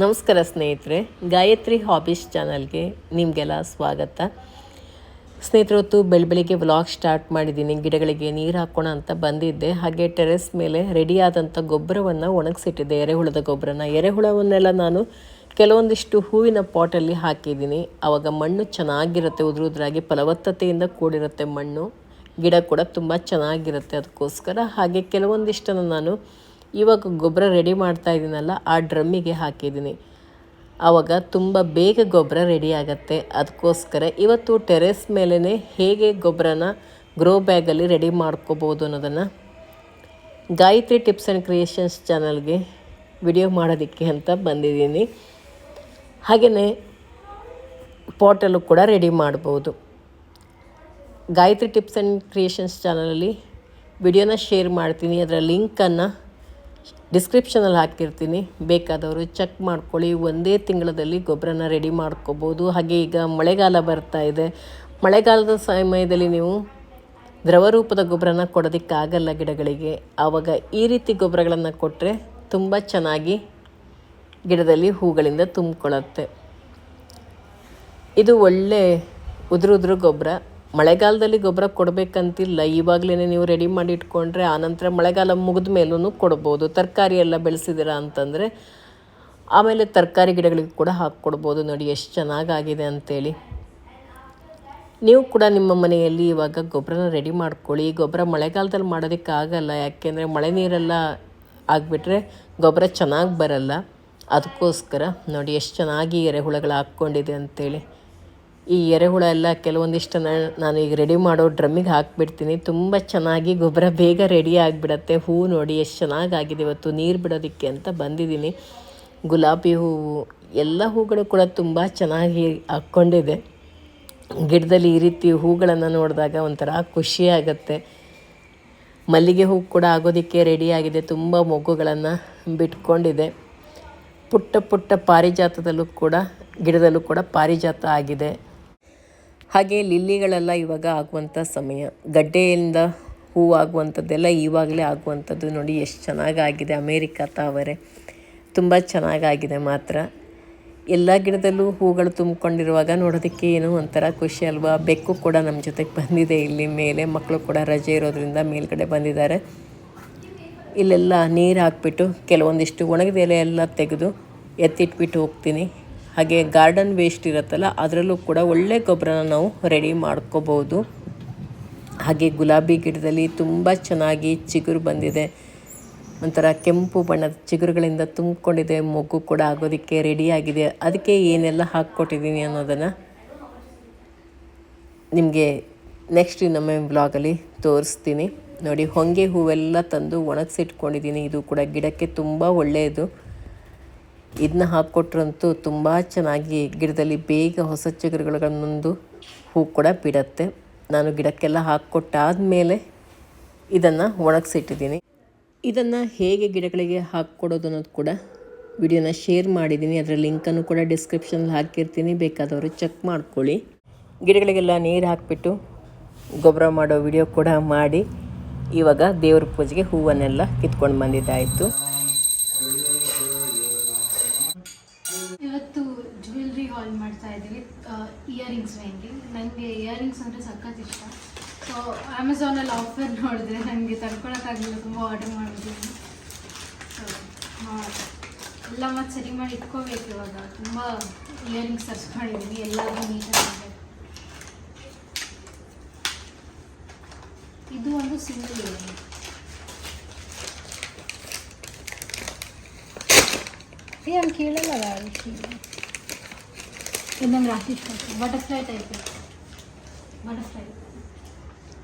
ನಮಸ್ಕಾರ ಸ್ನೇಹಿತರೆ, ಗಾಯತ್ರಿ ಹಾಬೀಸ್ ಚಾನಲ್ಗೆ ನಿಮಗೆಲ್ಲ ಸ್ವಾಗತ. ಸ್ನೇಹಿತರು ಹೊತ್ತು ಬೆಳ ಬ್ಲಾಗ್ ವ್ಲಾಗ್ ಸ್ಟಾರ್ಟ್ ಮಾಡಿದ್ದೀನಿ. ಗಿಡಗಳಿಗೆ ನೀರು ಹಾಕೋಣ ಅಂತ ಬಂದಿದ್ದೆ. ಹಾಗೆ ಟೆರೆಸ್ ಮೇಲೆ ರೆಡಿ ಆದಂಥ ಗೊಬ್ಬರವನ್ನು ಒಣಗಿಸಿಟ್ಟಿದ್ದೆ. ಎರೆಹುಳದ ಗೊಬ್ಬರನ. ಎರೆಹುಳವನ್ನೆಲ್ಲ ನಾನು ಕೆಲವೊಂದಿಷ್ಟು ಹೂವಿನ ಪಾಟಲ್ಲಿ ಹಾಕಿದ್ದೀನಿ. ಆವಾಗ ಮಣ್ಣು ಚೆನ್ನಾಗಿರುತ್ತೆ. ಉದುರುದ್ರಾಗಿ ಫಲವತ್ತತೆಯಿಂದ ಕೂಡಿರುತ್ತೆ ಮಣ್ಣು. ಗಿಡ ಕೂಡ ತುಂಬ ಚೆನ್ನಾಗಿರುತ್ತೆ. ಅದಕ್ಕೋಸ್ಕರ ಹಾಗೆ ಕೆಲವೊಂದಿಷ್ಟನ್ನು ನಾನು ಇವಾಗ ಗೊಬ್ಬರ ರೆಡಿ ಮಾಡ್ತಾ ಇದ್ದೀನಲ್ಲ ಆ ಡ್ರಮ್ಮಿಗೆ ಹಾಕಿದ್ದೀನಿ. ಆವಾಗ ತುಂಬ ಬೇಗ ಗೊಬ್ಬರ ರೆಡಿ ಆಗುತ್ತೆ. ಅದಕ್ಕೋಸ್ಕರ ಇವತ್ತು ಟೆರೆಸ್ ಮೇಲೇ ಹೇಗೆ ಗೊಬ್ಬರನ ಗ್ರೋ ಬ್ಯಾಗಲ್ಲಿ ರೆಡಿ ಮಾಡ್ಕೋಬೋದು ಅನ್ನೋದನ್ನು ಗಾಯತ್ರಿ ಟಿಪ್ಸ್ ಆ್ಯಂಡ್ ಕ್ರಿಯೇಷನ್ಸ್ ಚಾನಲ್ಗೆ ವಿಡಿಯೋ ಮಾಡೋದಕ್ಕೆ ಅಂತ ಬಂದಿದ್ದೀನಿ. ಹಾಗೆಯೇ ಪಾಟಲ್ಲೂ ಕೂಡ ರೆಡಿ ಮಾಡ್ಬೋದು. ಗಾಯತ್ರಿ ಟಿಪ್ಸ್ ಆ್ಯಂಡ್ ಕ್ರಿಯೇಷನ್ಸ್ ಚಾನಲಲ್ಲಿ ವಿಡಿಯೋನ ಶೇರ್ ಮಾಡ್ತೀನಿ. ಅದರ ಲಿಂಕನ್ನು ಡಿಸ್ಕ್ರಿಪ್ಷನಲ್ಲಿ ಹಾಕಿರ್ತೀನಿ ಬೇಕಾದವರು ಚೆಕ್ ಮಾಡ್ಕೊಳ್ಳಿ. ಒಂದೇ ತಿಂಗಳಲ್ಲಿ ಗೊಬ್ಬರನ ರೆಡಿ ಮಾಡ್ಕೋಬೋದು. ಹಾಗೆ ಈಗ ಮಳೆಗಾಲ ಬರ್ತಾ ಇದೆ. ಮಳೆಗಾಲದ ಸಮಯದಲ್ಲಿ ನೀವು ದ್ರವ ರೂಪದ ಗೊಬ್ಬರನ ಕೊಡೋದಕ್ಕಾಗಲ್ಲ ಗಿಡಗಳಿಗೆ. ಆವಾಗ ಈ ರೀತಿ ಗೊಬ್ಬರಗಳನ್ನು ಕೊಟ್ಟರೆ ತುಂಬ ಚೆನ್ನಾಗಿ ಗಿಡದಲ್ಲಿ ಹೂಗಳಿಂದ ತುಂಬಿಕೊಳ್ಳುತ್ತೆ. ಇದು ಒಳ್ಳೆ ಉದುರು ಗೊಬ್ಬರ. ಮಳೆಗಾಲದಲ್ಲಿ ಗೊಬ್ಬರ ಕೊಡಬೇಕಂತಿಲ್ಲ. ಇವಾಗಲೇ ನೀವು ರೆಡಿ ಮಾಡಿ ಇಟ್ಕೊಂಡ್ರೆ ಆನಂತರ ಮಳೆಗಾಲ ಮುಗಿದ ಮೇಲೂ ಕೊಡ್ಬೋದು. ತರಕಾರಿ ಎಲ್ಲ ಬೆಳೆಸಿದಿರ ಅಂತಂದರೆ ಆಮೇಲೆ ತರಕಾರಿ ಗಿಡಗಳಿಗೆ ಕೂಡ ಹಾಕ್ಕೊಡ್ಬೋದು ನೋಡಿ ಎಷ್ಟು ಚೆನ್ನಾಗಾಗಿದೆ ಅಂತೇಳಿ. ನೀವು ಕೂಡ ನಿಮ್ಮ ಮನೆಯಲ್ಲಿ ಇವಾಗ ಗೊಬ್ಬರನ ರೆಡಿ ಮಾಡ್ಕೊಳ್ಳಿ. ಗೊಬ್ಬರ ಮಳೆಗಾಲದಲ್ಲಿ ಮಾಡೋದಕ್ಕೆ ಆಗಲ್ಲ. ಯಾಕೆಂದರೆ ಮಳೆ ನೀರೆಲ್ಲ ಆಗಿಬಿಟ್ರೆ ಗೊಬ್ಬರ ಚೆನ್ನಾಗಿ ಬರಲ್ಲ. ಅದಕ್ಕೋಸ್ಕರ ನೋಡಿ ಎಷ್ಟು ಚೆನ್ನಾಗಿ ಎರೆಹುಳಗಳು ಹಾಕ್ಕೊಂಡಿದೆ ಅಂತೇಳಿ. ಈ ಎರೆಹುಳ ಎಲ್ಲ ಕೆಲವೊಂದಿಷ್ಟು ನಾನು ಈಗ ರೆಡಿ ಮಾಡೋ ಡ್ರಮ್ಮಿಗೆ ಹಾಕಿಬಿಡ್ತೀನಿ. ತುಂಬ ಚೆನ್ನಾಗಿ ಗೊಬ್ಬರ ಬೇಗ ರೆಡಿ ಆಗಿಬಿಡತ್ತೆ. ಹೂ ನೋಡಿ ಎಷ್ಟು ಚೆನ್ನಾಗಾಗಿದೆ ಇವತ್ತು. ನೀರು ಬಿಡೋದಕ್ಕೆ ಅಂತ ಬಂದಿದ್ದೀನಿ. ಗುಲಾಬಿ ಹೂವು ಎಲ್ಲ ಹೂಗಳು ಕೂಡ ತುಂಬ ಚೆನ್ನಾಗಿ ಹಾಕ್ಕೊಂಡಿದೆ. ಗಿಡದಲ್ಲಿ ಈ ರೀತಿ ಹೂಗಳನ್ನು ನೋಡಿದಾಗ ಒಂಥರ ಖುಷಿ ಆಗುತ್ತೆ. ಮಲ್ಲಿಗೆ ಹೂ ಕೂಡ ಆಗೋದಕ್ಕೆ ರೆಡಿಯಾಗಿದೆ ತುಂಬ ಮೊಗ್ಗುಗಳನ್ನು ಬಿಟ್ಕೊಂಡಿದೆ. ಪುಟ್ಟ ಪುಟ್ಟ ಪಾರಿಜಾತದಲ್ಲೂ ಕೂಡ, ಗಿಡದಲ್ಲೂ ಕೂಡ ಪಾರಿಜಾತ ಆಗಿದೆ. ಹಾಗೆ ಲಿಲ್ಲಿಗಳೆಲ್ಲ ಇವಾಗ ಆಗುವಂಥ ಸಮಯ. ಗಡ್ಡೆಯಿಂದ ಹೂವು ಆಗುವಂಥದ್ದೆಲ್ಲ ಇವಾಗಲೇ ಆಗುವಂಥದ್ದು ನೋಡಿ ಎಷ್ಟು ಚೆನ್ನಾಗಾಗಿದೆ ಅಮೇರಿಕ ತಾವರೆ. ತುಂಬ ಚೆನ್ನಾಗಾಗಿದೆ ಮಾತ್ರ. ಎಲ್ಲ ಗಿಡದಲ್ಲೂ ಹೂಗಳು ತುಂಬಿಕೊಂಡಿರುವಾಗ ನೋಡೋದಕ್ಕೆ ಏನೋ ಒಂಥರ ಖುಷಿ ಅಲ್ವಾ? ಬೆಕ್ಕು ಕೂಡ ನಮ್ಮ ಜೊತೆಗೆ ಬಂದಿದೆ ಇಲ್ಲಿ ಮೇಲೆ. ಮಕ್ಕಳು ಕೂಡ ರಜೆ ಇರೋದ್ರಿಂದ ಮೇಲ್ಗಡೆ ಬಂದಿದ್ದಾರೆ. ಇಲ್ಲೆಲ್ಲ ನೀರು ಹಾಕ್ಬಿಟ್ಟು ಕೆಲವೊಂದಿಷ್ಟು ಒಣಗಿದ ಎಲೆ ಎಲ್ಲ ತೆಗೆದು ಎತ್ತಿಟ್ಬಿಟ್ಟು ಹೋಗ್ತೀನಿ. ಹಾಗೆ ಗಾರ್ಡನ್ ವೇಸ್ಟ್ ಇರುತ್ತಲ್ಲ, ಅದರಲ್ಲೂ ಕೂಡ ಒಳ್ಳೆ ಗೊಬ್ಬರನ ನಾವು ರೆಡಿ ಮಾಡ್ಕೋಬೋದು. ಹಾಗೆ ಗುಲಾಬಿ ಗಿಡದಲ್ಲಿ ತುಂಬ ಚೆನ್ನಾಗಿ ಚಿಗುರು ಬಂದಿದೆ. ಒಂಥರ ಕೆಂಪು ಬಣ್ಣದ ಚಿಗುರುಗಳಿಂದ ತುಂಬಿಕೊಂಡಿದೆ, ಮೊಗ್ಗು ಕೂಡ ಆಗೋದಕ್ಕೆ ರೆಡಿಯಾಗಿದೆ ಅದಕ್ಕೆ ಏನೆಲ್ಲ ಹಾಕ್ಕೊಟ್ಟಿದ್ದೀನಿ ಅನ್ನೋದನ್ನು ನಿಮಗೆ ನೆಕ್ಸ್ಟ್ ನಮ್ಮ ಬ್ಲಾಗಲ್ಲಿ ತೋರಿಸ್ತೀನಿ. ನೋಡಿ, ಹೊಂಗೆ ಹೂವೆಲ್ಲ ತಂದು ಒಣಗಿಸಿಟ್ಕೊಂಡಿದ್ದೀನಿ. ಇದು ಕೂಡ ಗಿಡಕ್ಕೆ ತುಂಬ ಒಳ್ಳೆಯದು. ಇದನ್ನ ಹಾಕ್ಕೊಟ್ರಂತೂ ತುಂಬ ಚೆನ್ನಾಗಿ ಗಿಡದಲ್ಲಿ ಬೇಗ ಹೊಸ ಚಿಗುರುಗಳನ್ನೊಂದು ಹೂ ಕೂಡ ಬಿಡತ್ತೆ. ನಾನು ಗಿಡಕ್ಕೆಲ್ಲ ಹಾಕ್ಕೊಟ್ಟಾದಮೇಲೆ ಇದನ್ನು ಒಣಗಿಸಿಟ್ಟಿದ್ದೀನಿ. ಇದನ್ನು ಹೇಗೆ ಗಿಡಗಳಿಗೆ ಹಾಕ್ಕೊಡೋದು ಅನ್ನೋದು ಕೂಡ ವಿಡಿಯೋನ ಶೇರ್ ಮಾಡಿದ್ದೀನಿ. ಅದರ ಲಿಂಕನ್ನು ಕೂಡ ಡಿಸ್ಕ್ರಿಪ್ಷನಲ್ಲಿ ಹಾಕಿರ್ತೀನಿ. ಬೇಕಾದವರು ಚೆಕ್ ಮಾಡ್ಕೊಳ್ಳಿ. ಗಿಡಗಳಿಗೆಲ್ಲ ನೀರು ಹಾಕಿಬಿಟ್ಟು ಗೊಬ್ಬರ ಮಾಡೋ ವಿಡಿಯೋ ಕೂಡ ಮಾಡಿ. ಇವಾಗ ದೇವ್ರ ಪೂಜೆಗೆ ಹೂವನ್ನೆಲ್ಲ ಕಿತ್ಕೊಂಡು ಬಂದಿದ್ದಾಯಿತು. ಅಮೆಝಾನಲ್ಲಿ ಆಫರ್ ನೋಡಿದ್ರೆ ನನಗೆ ತಡ್ಕೊಳಕ್ಕಾಗಲಿಲ್ಲ, ತುಂಬ ಆರ್ಡರ್ ಮಾಡಿದ್ದೀನಿ ಸೊ ಎಲ್ಲ ಮತ್ತೆ ಸರಿ ಮಾಡಿ ಇಟ್ಕೋಬೇಕು ಇವಾಗ. ತುಂಬ ಇಯರಿಂಗ್ಸ್ ಸರ್ಚ್ ಮಾಡಿದ್ದೀನಿ ನೀಟಾಗಿ ನೀಟಾಗಿದೆ ಇದು ಒಂದು ಸಿಂಗಲ್ ಇಯರಿಂಗ್ ಹಂಗೆ ಕೇಳಲ್ಲ ಇದು ನಂಗೆ ರಾಶಿ ಬಟರ್ಫ್ಲೈ ಟೈಪ್ ಬಟರ್ಫ್ಲೈ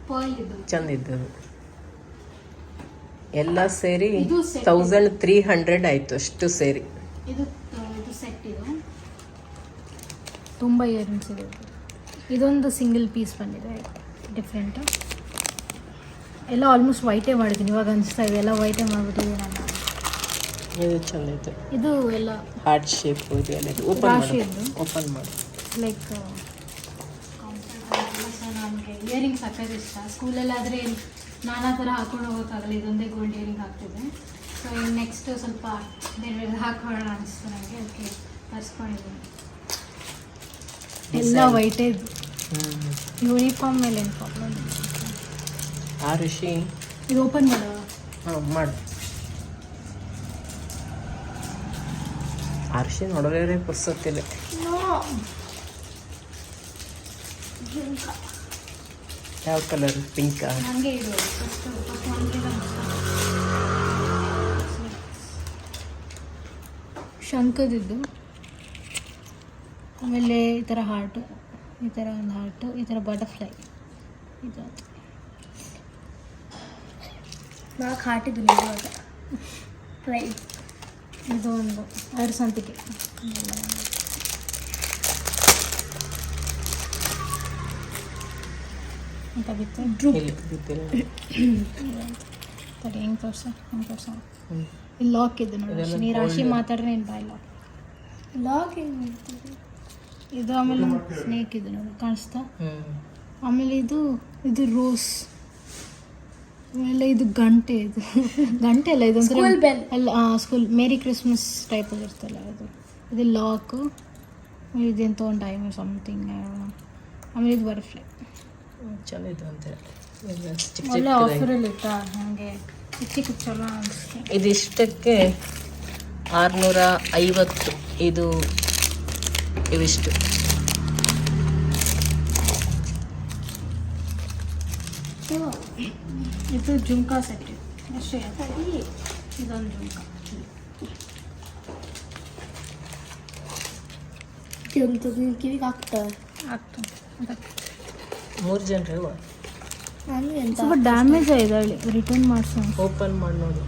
ಪರ್ಲ್ ಇದು ಚಂದಿದ್ದು. ಎಲ್ಲ ಸೇರಿ. ತೌಸಂಡ್ ತ್ರೀ ಹಂಡ್ರೆಡ್ ಆಯಿತು ಅಷ್ಟು ಸೇರಿ. ಇದು ಇದು ಸೆಟ್ ಇದು. ತುಂಬ ಇಯರಿಂಗ್ಸ್ ಇದೆ ಇದೊಂದು ಸಿಂಗಲ್ ಪೀಸ್ ಬಂದಿದೆ ಡಿಫ್ರೆಂಟು ಎಲ್ಲ ಆಲ್ಮೋಸ್ಟ್ ವೈಟೇ ಮಾಡಿದ್ದೀನಿ. ಇವಾಗ ಅನಿಸ್ತಾ ಇದೆ ಎಲ್ಲ ವೈಟೇ ಮಾಡಿಬಿಟ್ಟಿದ್ದೀನಿ ನಾನು ಇದು ಚಂದ ಇದೆ ಇದು ಎಲ್ಲ ಹಾರ್ಟ್ ಶೇಪ್ ಇದು ಎಲ್ಲ ಓಪನ್ ಮಾಡಿ. ಓಪನ್ ಮಾಡಿ. ಲೈಕ್ ಇಯರಿಂಗ್ಸ್ ಹಾಕೋದು ಇಷ್ಟ ಸ್ಕೂಲಲ್ಲಾದರೆ ನಾನಾ ಥರ ಹಾಕೊಂಡು ಹೋಗೋಕ್ಕಾಗಲ್ಲ ಇದೊಂದೇ ಗೋಲ್ಡ್ ಇಯರಿಂಗ್ ಹಾಕ್ತಿದ್ದೆ ಸೊ ಇನ್ನು ನೆಕ್ಸ್ಟ್ ಸ್ವಲ್ಪ ಬೇರೆ ಬೇರೆ ಹಾಕೊಳ್ಳೋಣ ಅನಿಸ್ತು ನನಗೆ ಅದಕ್ಕೆ ತರಿಸ್ಕೊಂಡಿದ್ದೀನಿ. ಎಲ್ಲ ವೈಟೇ ಯೂನಿಫಾರ್ಮ್ ಮೇಲೆ ಯೂನಿಫಾರ್ಮ್ ಆ ಋಷಿ? ಇದು ಓಪನ್ ಮಾಡುವ ಹಾಂ ಮಾಡು. ಆ ಋಷಿ ನೋಡೋರೇ ಪುರ್ಸೊತ್ತಿಲ್ಲ. ಯಾವ ಕಲರ್? ಪಿಂಕ್ ಶಂಕದಿದ್ದು. ಆಮೇಲೆ ಈ ಥರ ಹಾರ್ಟು ಈ ಥರ ಒಂದು ಹಾರ್ಟು ಈ ಥರ ಬಟರ್ಫ್ಲೈ ಇದು. ನಾಲ್ಕು ಹಾರ್ಟಿದ್ದು ಇವಾಗ ಫ್ಲೈ ಇದು ಒಂದು ಎರಡು ಸಂತಿಗೆ ಅಂತ ಬಿತ್ತು. ಡ್ರೂಪ್ ತಡಿ ಹೆಂಗೆ ತೋರ್ಸ ಹೆಂಗೆ ತೋರ್ಸ? ಇಲ್ಲಿ ಲಾಕ್ ಇದೆ ನೋಡಿ ನೀ ರಾಶಿ. ಮಾತಾಡ್ರೆ ಏನು ಬಾಯ್ ಲಾಕ್ ಲಾಕ್ ಹೆಂಗೆ ಇದು ಆಮೇಲೆ ಸ್ನೇಕ್ ಇದೆ ನೋಡಿ ಕಾಣಿಸ್ತಾ? ಆಮೇಲೆ ಇದು ಇದು ರೋಸ್ ಆಮೇಲೆ ಇದು ಗಂಟೆ ಇದು. ಗಂಟೆ ಅಲ್ಲ ಇದು ಸ್ಕೂಲ್ ಬೆಲ್ ಅಲ್ಲ ಸ್ಕೂಲ್ ಮೇರಿ ಕ್ರಿಸ್ಮಸ್ ಟೈಪಲ್ಲಿ ಇರ್ತಲ್ಲ ಅದು. ಇದು ಲಾಕು ಇದೆಂತ ಒಂದು ಟೈಮ್ ಸಮಥಿಂಗ್ ಆಮೇಲೆ ಇದು ಬಟರ್ಫ್ಲೈ ಹ್ಮ್, ಚಲೋ ಇದು ಅಂತ. ಎಲ್ಲ. ಆಫರಲ್ಲಿ ಇತ್ತ? ಹಾಗೆ ಚಿಕ್ಕ ಚಲೋ ಇದಿಷ್ಟಕ್ಕೆ ಆರುನೂರ ಐವತ್ತು. ಇದು ಇವಿಷ್ಟು. ಇದು ಜುಮ್ಕಾ ಸೆಟ್ ಅಷ್ಟೇ ಇದೊಂದು ಜುಮ್ಕಾ. ಕಿವಿಗೆ ಹಾಕ್ತಾರೆ ಆಗ್ತು. ಅದಕ್ಕೆ. ಮೂರು ಜನರು ಸ್ವಲ್ಪ ಡ್ಯಾಮೇಜ್ ಆಗಿದೆ ಹೇಳಿ ರಿಟರ್ನ್ ಮಾಡ್ಸೋಣ ಓಪನ್ ಮಾಡಿ ನೋಡಿ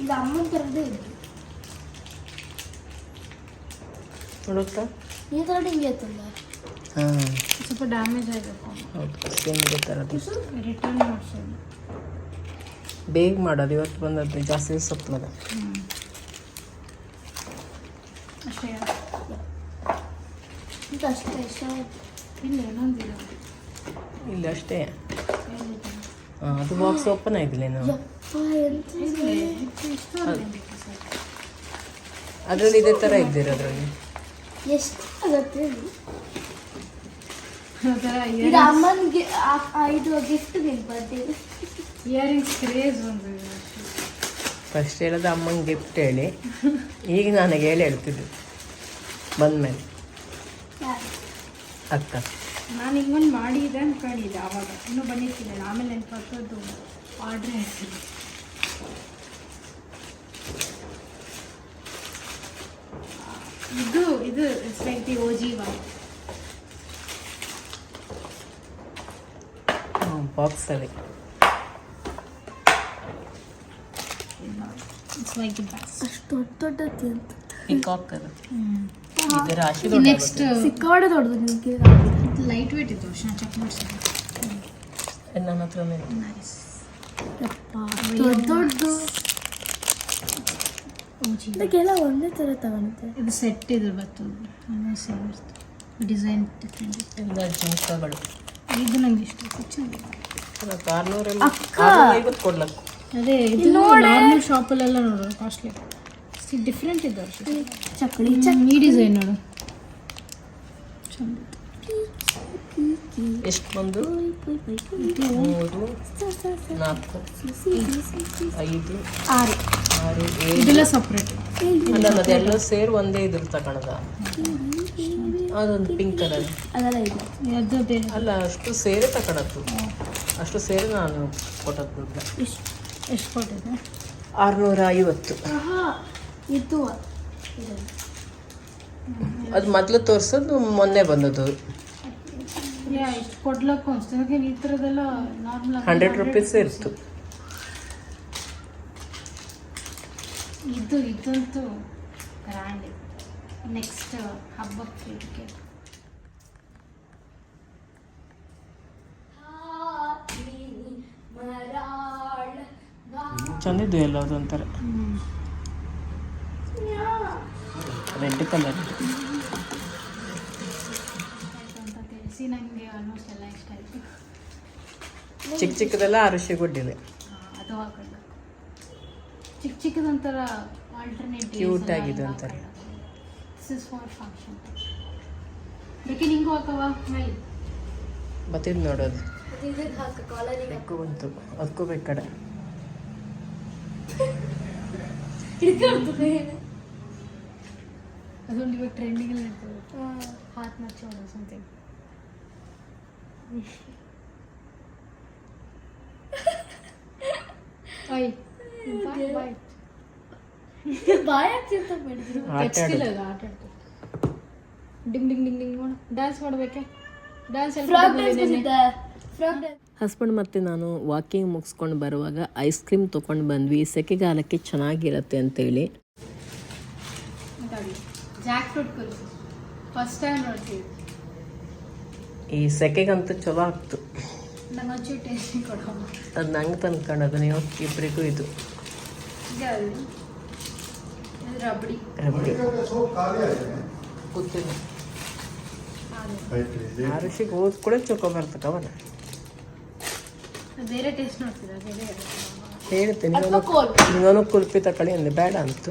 ಇದು ಅಮ್ಮನ ಥರದೇ ಇದೆ ನೋಡುತ್ತಾ? ಈ ಥರ ಹಿಂಗೆ ಇತ್ತಲ್ಲ? ಹಾಂ. ಸ್ವಲ್ಪ ಡ್ಯಾಮೇಜ್ ಆಗಬೇಕು ಹೌದು ಸೇಮ್ ಇದೇ ಥರದ್ದು ರಿಟರ್ನ್ ಮಾಡಿಸೋದು ಬೇಗ ಮಾಡೋದು ಇವತ್ತು ಬಂದದ್ದು ಜಾಸ್ತಿ ಸಪ್ಲದ ಅಷ್ಟೇ. ಇದು ಅಷ್ಟೇ ಇಷ್ಟ ಆಯ್ತು. ಇಲ್ಲ ಅಷ್ಟೇ. ಅದು ಬಾಕ್ಸ್ ಓಪನ್ ನಾವು ಎಂತ ಅದರಲ್ಲಿ ಇದೇ ಥರ ಇದ್ದೀರ ಅದರಲ್ಲಿ? ಎಷ್ಟು ಆಗತ್ತೆ ಇದು? ಅಮ್ಮನಿಗೆ ಇದು ಇಯರಿಂಗ್ಸ್ ಕ್ರೇಜ್ ಒಂದು ಫಸ್ಟ್ ಹೇಳೋದು ಅಮ್ಮಂಗೆ ಗಿಫ್ಟ್ ಹೇಳಿ. ಈಗ ನನಗೆ ಹೇಳಿ ಹೇಳ್ತಿದ್ದು. ಬಂದಮೇಲೆ. ಅಕ್ಕ ನಾನು ಹಿಂಗೊಂದು ಮಾಡಿದ್ದೆ ಅನ್ಕೊಂಡಿದ್ದೆ ಆವಾಗ ಇನ್ನೂ ಬಂದಿರ್ತಿಲ್ಲ ಆಮೇಲೆ ನೆನಪು ಆರ್ಡ್ರ್ ಹೇಳ್ತೀನಿ ಇದು ಇದು it's like the O G one ಬಾಕ್ಸಲ್ಲಿ ಇಟ್ಸ್ ಲೈಕ್ ದಿ ಬೆಸ್ಟ್ ಅಷ್ಟು ದೊಡ್ಡ ದೊಡ್ಡದು ಅಂತ. ಹ್ಞೂ ನೆಕ್ಸ್ಟ್ ಸಿಕ್ಕಾಡೆ ದೊಡ್ಡದು ಹಾಕಿದ್ರೆ ಲೈಟ್ ವೇಟ್ ಇತ್ತು ಅಷ್ಟು ಚೆಕ್ ಮಾಡ್ತೀನಿ ನನ್ನ ಯಪ್ಪ ದೊಡ್ಡ ದೊಡ್ಡದು. ಇದಕ್ಕೆಲ್ಲ ಒಂದೇ ಥರ ತಗೊಂತೆ ಇದು ಸೆಟ್ ಇದು ಬರ್ತದೆ ಸೇಮ್ ಇರ್ತದೆ ಡಿಸೈನ್ ಡಿಫ್ರೆಂಟ್ ಎಲ್ಲ ಜುಮ್ಕಗಳು. ಇದು ನಂಗೆ ಇಷ್ಟ. ಚೆನ್ನಾಗಿದೆ ಅಕ್ಕ! ಕೊಡ್ಲಕ್ಕು. ಅದೇ ಇದು ನಾರ್ಮಲ್ ಶಾಪಲ್ಲೆಲ್ಲ ನೋಡು ಕಾಸ್ಟ್ಲಿ ಡಿಫ್ರೆಂಟ್ ಇದೆ ಚಕ್ಲಿ ಈ ಡಿಸೈನ್ ನೋಡು. ಎಷ್ಟು ಬಂದು? ಮೂರು ನಾಲ್ಕು ಐದು ಆರು. ಆರು ಏಳು. ಇದೆಲ್ಲ ಸಪ್ರೇಟ್ ಅಲ್ಲ ಅದೆಲ್ಲ ಸೇರಿ ಒಂದೇ ಇದ್ರ ತಗೊಳದ? ಅದೊಂದು ಪಿಂಕ್ ಕಲರ್ ಅಲ್ಲ ಅಷ್ಟು ಸೇರೆ ತಗೊಳತ್ತು ಅಷ್ಟು ಸೇರಿ ನಾನು ಕೊಟ್ಟದ್ದು. ಇಷ್ಟು ಎಷ್ಟು ಕೊಟ್ಟಿದೆ ಆರುನೂರ ಐವತ್ತು. ಆಹಾ. ಇದು ಇದು ಅದು ಮೊದಲು ತೋರಿಸೋದು ಮೊನ್ನೆ ಬಂದದ್ದು. ಕೊಡ್ಲಕ್ಕೂ ಅನ್ಸ್ತದೆ ಈ ಥರದ್ದೆಲ್ಲ ನಾರ್ಮಲ್ ಹಂಡ್ರೆಡ್ ರುಪೀಸ್ ಇರ್ತು. ಇದು ಇದಂತೂ ಗ್ರ್ಯಾಂಡ್ ನೆಕ್ಸ್ಟ್ ಹಬ್ಬಕ್ಕೆ ಇದಕ್ಕೆ. ಚಂದಿದ್ದು ಎಲ್ಲ ಅದೊಂಥರ ರೆಡ್ ಕಲರ್ ಚಿಕ್ಕ ಚಿಕ್ಕದೆಲ್ಲ ಅರಿಶಿ ಗುಡ್ಡಿದೆ ಚಿಕ್ಕ ಚಿಕ್ಕದೊಂಥರ ಆಲ್ಟರ್ನೇಟ್ ಕ್ಯೂಟ್ ಆಗಿದೆ ಒಂಥರ. ದಿಸ್ ಇಸ್ ಫಾರ್ ಫಂಕ್ಷನ್ ಬೇಕೆ ನಿಂಗೂ ಹಾಕವ ಮೇಲೆ. ಬತ್ತಿದ್ ನೋಡೋದು ಬೆಕ್ಕು ಬಂತು. ಅದಕ್ಕೂ ಬೇಕಡೆ ಅದೊಂದು ಇವಾಗ ಟ್ರೆಂಡಿಂಗ್ ಇರ್ತದೆ. ಹಾತ್ ನಚ್ಚೋಣ ಸಮಥಿಂಗ್ ಐ ಬಾಯ್ ಬಾಯ್ ಆಗ್ತಿರ್ತ ಮಾಡಿದ್ರು. ಆಟ ಟೆಕ್ಸ್ಟಿಲ್ ಅದು ಆಟ ಆಡ್ತಾರೆ ಡಿಂಗ್ ಡಿಂಗ್ ಡಿಂಗ್ ಡಿಂಗ್ ಮಾಡು. ಡ್ಯಾನ್ಸ್ ಮಾಡ್ಬೇಕೆ? ಡ್ಯಾನ್ಸ್ ಫ್ರಾಕ್ ಡ್ಯಾನ್ಸ್ ಹಸ್ಬೆಂಡ್ ಮತ್ತು ನಾನು ವಾಕಿಂಗ್ ಮುಗಿಸ್ಕೊಂಡು ಬರುವಾಗ ಐಸ್ ಕ್ರೀಮ್ ತೊಗೊಂಡು ಬಂದ್ವಿ. ಸೆಕೆಗಾಲಕ್ಕೆ ಚೆನ್ನಾಗಿರತ್ತೆ ಅಂತೇಳಿ. Jackfruit kulfi first time ನೋಡ್ತೀವಿ ಈ ಸೆಕೆಗಂತೂ ಚಲೋ ಆಗ್ತು. ನಂಗೆ ಒಂಚೂರು ಟೇಸ್ಟ್ ಕೊಡೋ ಅದು ನಂಗೆ ತಂದ್ಕೊಂಡದು ನೀವು ಇಬ್ಬರಿಗೂ ಇದು. ಇದು ರಬಡಿ. ರಬಡಿ. ಗೊತ್ತಿಲ್ಲ ಆ ಋಷಿಗೆ ಹೋದ್ ಕೂಡ ಚೊಕೋ ಬರ್ತಕ್ಕವನ ಬೇರೆ ಟೇಸ್ಟ್ ನೋಡ್ತೀರಾ? ಬೇರೆ ಹೇಳ್ತೀನಿ ನೀವನು ಕುಲ್ಪಿ ತಕೊಳ್ಳಿ ಅಂದೆ ಬೇಡ ಅಂತು.